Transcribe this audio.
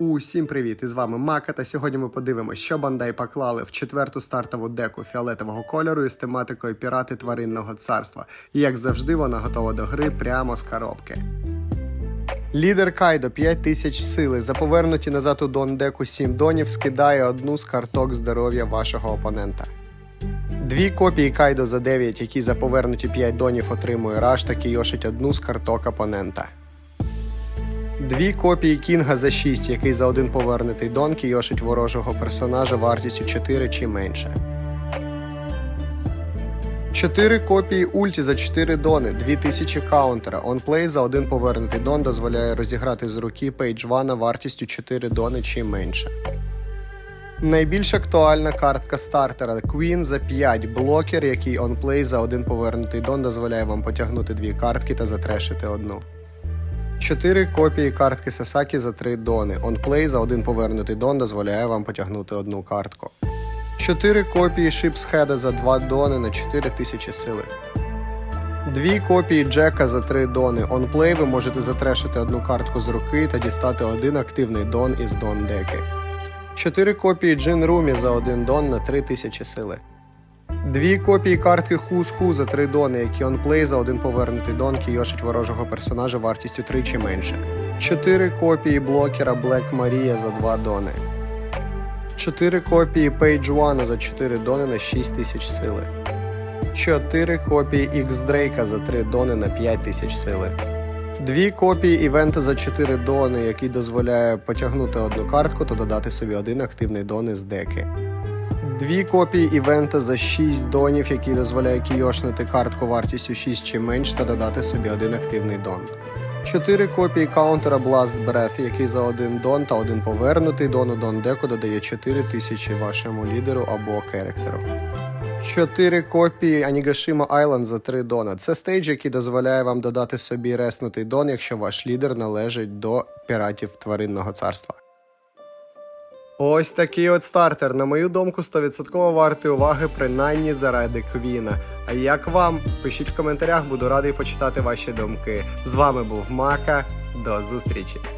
Усім привіт! І з вами Мака. Та сьогодні ми подивимося, що Бандай поклали в четверту стартову деку фіолетового кольору із тематикою Пірати тваринного царства. І як завжди, вона готова до гри прямо з коробки. Лідер Кайдо 5000 сили. За повернуті назад у Дон деку 7 донів скидає одну з карток здоров'я вашого опонента. Дві копії Кайдо за 9, які за повернуті 5 донів отримує Раш та кійошить одну з карток опонента. Дві копії Кінга за 6, який за один повернутий дон кійошить ворожого персонажа вартістю 4 чи менше. 4 копії ульті за 4 дони, 2000 каунтера. Онплей за один повернутий дон дозволяє розіграти з руки Пейдж Вана вартістю 4 дони чи менше. Найбільш актуальна картка стартера Queen за 5 блокер, який онплей за один повернутий дон дозволяє вам потягнути дві картки та затрешити одну. 4 копії картки Сасакі за 3 дони. Онплей за один повернутий дон дозволяє вам потягнути одну картку. 4 копії Шипсхеда за 2 дони на 4000 сили. Дві копії Джека за 3 дони. Онплей ви можете затрешити одну картку з руки та дістати один активний дон із дон деки. 4 копії Джин Румі за 1 дон на 3000 сили. Дві копії картки Хуз Ху за 3 дони, які онплей за один повернутий дон кійошить ворожого персонажа вартістю 3 чи менше. 4 копії блокера Black Maria за 2 дони. 4 копії Page One за 4 дони на 6000 сили. 4 копії X Дрейка за 3 дони на 5000 сили. Дві копії івента за 4 дони, який дозволяє потягнути одну картку та додати собі один активний дон із деки. Дві копії івента за 6 донів, який дозволяє кійошнити картку вартістю 6 чи менше та додати собі один активний дон. 4 копії каунтера Blast Breath, який за один дон та один повернутий дон у дон деку додає 4000 вашому лідеру або керектеру. 4 копії Анігашима Island за 3 дона. Це стейдж, який дозволяє вам додати собі реснутий дон, якщо ваш лідер належить до піратів тваринного царства. Ось такий от стартер, на мою думку, 100% вартий уваги, принаймні заради Квіна. А як вам? Пишіть в коментарях, буду радий почитати ваші думки. З вами був Мака. До зустрічі!